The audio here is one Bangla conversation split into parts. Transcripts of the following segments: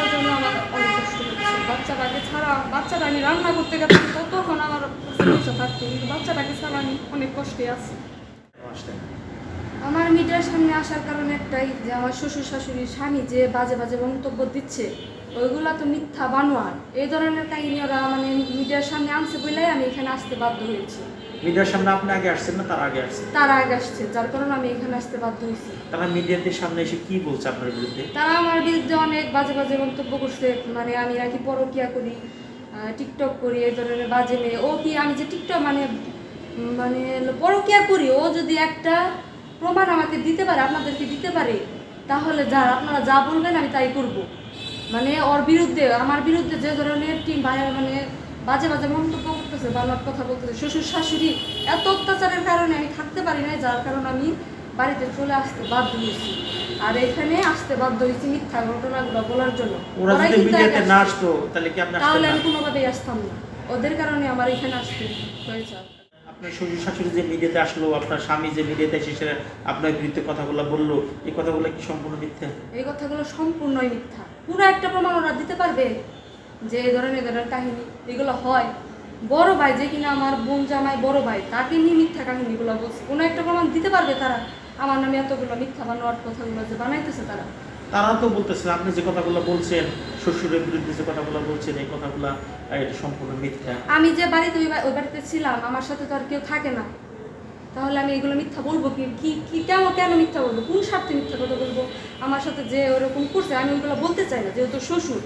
বাচ্চার জন্য আমার অনেক কষ্ট হচ্ছে। বাচ্চাটাকে ছাড়া বাচ্চাটা আমি রান্না করতে গেছি ততক্ষণ আমার সমস্যা থাকতো কিন্তু বাচ্চাটাকে ছাড়া আমি অনেক কষ্টে আছি। আমার মিডিয়ার সামনে আসার কারণে একটাই যে আমার শ্বশুর শাশুড়ির স্বামী যে বাজে বাজে মন্তব্য দিচ্ছে ওইগুলা তো মিথ্যা বানোয়ার। এই ধরনের কাহিনী ওরা মানে মিডিয়ার সামনে আনছে বলেই আমি এখানে আসতে বাধ্য হয়েছি। মিডিয়ার সামনে আপনি আগে আসছেন না তার আগে আসছেন? তারা আগে আসছে যার কারণে আমি এখানে আসতে বাধ্য হয়েছি। তারা মিডিয়াদের সামনে এসে কি বলছে আপনার বিরুদ্ধে? তারা আমার বিরুদ্ধে অনেক বাজে বাজে মন্তব্য করছে। মানে আমি নাকি পরকিয়া করি টিকটক করি, এই ধরনের বাজে মেয়ে। ও কি আমি যে টিকটক মানে মানে পরকিয়া করি, ও যদি একটা প্রমাণ আমাকে দিতে পারে, আপনাদেরকে দিতে পারে, তাহলে যা, আপনারা যা বলবেন আমি তাই করব। মানে ওর বিরুদ্ধে, আমার বিরুদ্ধে যে ধরনের টিম মানে বাজে বাজে মন্তব্য করতেছে বাংলার কথা বলতেছে, শ্বশুর শাশুড়ি, এত অত্যাচারের কারণে আমি থাকতে পারি না যার কারণে আমি বাড়িতে চলে আসতে বাধ্য হয়েছি। আর এখানে আসতে বাধ্য হয়েছি মিথ্যা ঘটনাগুলো বলার জন্য। ওরা যদি কিন্তু না আসতো তাহলে কি আপনি আসতেন তাহলে আমি কোনোভাবেই আসতাম না। ওদের কারণে আমার এখানে আসতে হয়েছে। আপনার শ্বশুর শাশুড়ি যে মিডিয়াতে আসলো আপনার স্বামী যে মিডিয়াতে এসে সে আপনার বিরুদ্ধে কথাগুলো বলল এই কথাগুলো কি সম্পূর্ণ মিথ্যা? এই কথাগুলো সম্পূর্ণই মিথ্যা। পুরো একটা প্রমাণ ওরা দিতে পারবে যে এই ধরনের ধরনের কাহিনী এগুলো হয়। বড় ভাই যে কিনা আমার বোন জামাই বড় ভাই তাকে নিয়ে মিথ্যা কাহিনীগুলো বলছে। কোনো একটা প্রমাণ দিতে পারবে তারা। আমার নামে এতগুলো মিথ্যা বানোয়ার কথাগুলো যে বানাইতেছে তারা। তারা তো বলতেছে আপনি যে কথাগুলো বলছেন শ্বশুরের বিরুদ্ধে যে কথাগুলো বলছেন এই কথাগুলো এটা সম্পূর্ণ মিথ্যা। আমি যে বাড়িতে ওই বাড়িতে ছিলাম আমার সাথে তো আর কেউ থাকে না। তাহলে আমি এগুলো মিথ্যা বলব কি? কি কি কেন কেন মিথ্যা বলব? কোন স্বার্থে মিথ্যা কথা বলব? আমার সাথে যে ওরকম করছে আমি ওইগুলো বলতে চাই না যেহেতু শ্বশুর।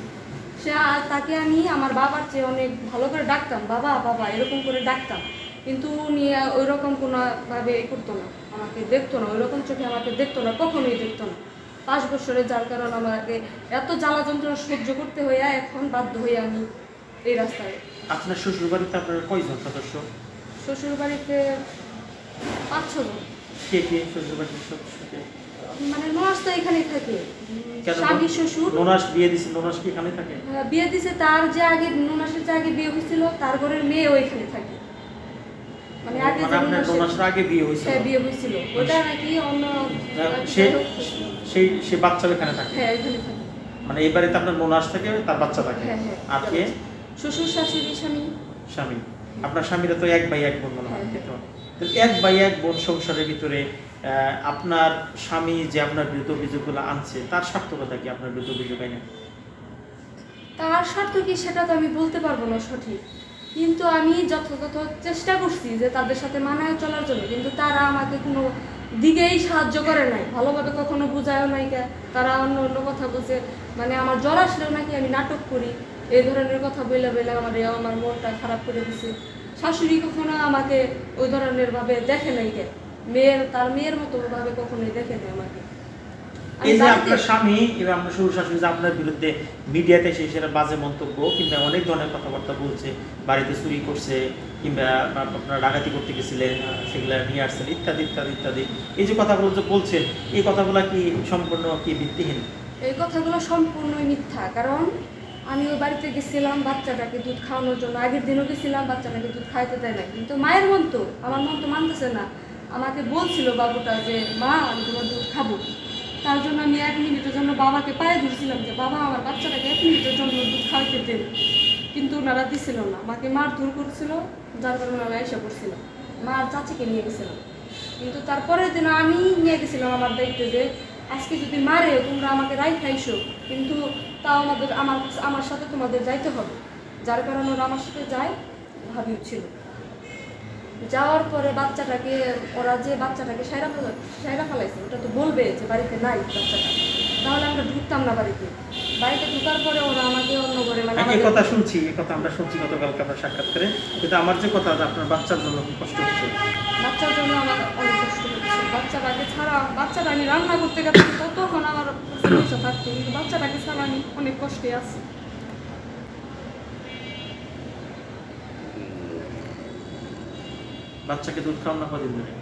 সে আর- তাকে আমি আমার বাবার চেয়ে অনেক ভালো করে ডাকতাম বাবা বাবা এরকম করে ডাকতাম। কিন্তু উনি ওই রকম কোনোভাবে করতো না। আমাকে দেখতো না ওই রকম চোখে আমাকে দেখতো না কখনোই দেখতো না। পাঁচ বছরে যার কারণে আমাকে এত জ্বালা যন্ত্রণা সহ্য করতে হইয়া এখন বাধ্য হয়ে আমি এই রাস্তায়। আপনার শ্বশুর বাড়িতে আপনার কয়জন সদস্য? শ্বশুর বাড়িতে পাঁচ ছ জন। কে কে শ্বশুর বাড়ির সদস্যকে? মানে ননাস তো এখানেই থাকে। স্বামী শ্বশুর। নোনাস বিয়ে দিচ্ছে নোনাস কি এখানে থাকে? বিয়ে দিছে তার যে আগে ননাসের যে আগে বিয়ে হয়েছিল তার ঘরের মেয়ে ওইখানে থাকে। মানে আগে মানে আগে বিয়ে হয়েছিল। হ্যাঁ বিয়ে হয়েছিল। ওটা নাকি অন্য সে সেই সে বাচ্চা এখানে থাকে। হ্যাঁ থাকে। মানে এই বাড়িতে আপনার থাকে তার বাচ্চা থাকে। হ্যাঁ। আর কে? শ্বশুর শাশুড়ি স্বামী। স্বামী। আপনার স্বামীরা তো এক এক বোন মনে হয়। তো? এক এক বোন সংসারের ভিতরে আপনার স্বামী যে আপনার বিরুদ্ধে অভিযোগগুলো আনছে তার সার্থকতা কি আপনার বিরুদ্ধে অভিযোগ আইনে? তার স্বার্থ কি সেটা তো আমি বলতে পারব না সঠিক। কিন্তু আমি যথাযথ চেষ্টা করছি যে তাদের সাথে মানায় চলার জন্য, কিন্তু তারা আমাকে কোনো দিকেই সাহায্য করে নাই। ভালোভাবে কখনো বোঝায়ও নাই কে। তারা অন্য অন্য কথা বলছে। মানে আমার জ্বর আসলেও নাকি আমি নাটক করি। এই ধরনের কথা বলে বলে আমার আমার মনটা খারাপ করে দিছে। শাশুড়ি কখনো আমাকে ওই ধরনের ভাবে দেখে নাই কে। মেয়ের, তার মেয়ের মতো ভাবে কখনোই দেখে নাই আমাকে। আমি এই যে আপনার স্বামী এবং আপনার শ্বশুর শাশুড়ি যে আপনার বিরুদ্ধে মিডিয়াতে এসে সেটা বাজে মন্তব্য কিংবা অনেক ধরনের কথাবার্তা বলছে বাড়িতে চুরি করছে কিংবা আপনার ডাকাতি করতে গেছিলেন সেগুলা নিয়ে আসছেন ইত্যাদি ইত্যাদি ইত্যাদি। এই যে কথাগুলো যে বলছেন এই কথাগুলো কি সম্পূর্ণ কি ভিত্তিহীন? এই কথাগুলো সম্পূর্ণই মিথ্যা কারণ আমি ওই বাড়িতে গেছিলাম বাচ্চাটাকে দুধ খাওয়ানোর জন্য। আগের দিনও গেছিলাম বাচ্চাটাকে দুধ খাইতে দেয় না কিন্তু মায়ের মন তো আমার মন তো মানতেছে না। আমাকে বলছিল বাবুটা যে মা আমি তোমার দুধ খাব। তার জন্য আমি এক মিনিটের জন্য বাবাকে পায়ে ধরছিলাম যে, বাবা, আমার বাচ্চাটাকে এক মিনিটের জন্য দুধ খাওয়াইতে দেন কিন্তু ওনারা দিছিল না। আমাকে মার দূর করছিল, যার কারণে আমি এসে করছিলাম মা আর চাচিকে নিয়ে গেছিলাম কিন্তু তারপরের দিন আমি নিয়ে গেছিলাম আমার দায়িত্বে যে, আজকে যদি মারে, তোমরা আমাকে রাই খাইছো, কিন্তু তাও আমাদের, আমার আমার সাথে তোমাদের যাইতে হবে। যার কারণে ওরা আমার সাথে যায়, ভাবিও ছিল। যাওয়ার পরে বাচ্চাটাকে ওরা যে বাচ্চাটাকে সাইরা সাইরা ফেলাইছে ওটা তো বলবে যে বাড়িতে নাই বাচ্চাটা। তাহলে আমরা ঢুকতাম না বাড়িতে। বাড়িতে ঢুকার পরে ওরা আমাকে অন্য করে মানে এই কথা শুনছি এই কথা আমরা শুনছি গতকালকে আপনার সাক্ষাৎকারে কিন্তু আমার যে কথা আপনার বাচ্চার জন্য কষ্ট হচ্ছে। বাচ্চার জন্য আমার অনেক কষ্ট হচ্ছে। বাচ্চাটাকে ছাড়া বাচ্চাটা আমি রান্না করতে গেছি ততক্ষণ আমার থাকতো কিন্তু বাচ্চাটাকে ছাড়া আমি অনেক কষ্টে আছি। বাচ্চাকে দুধ খাওয়ানো কদিন ধরে?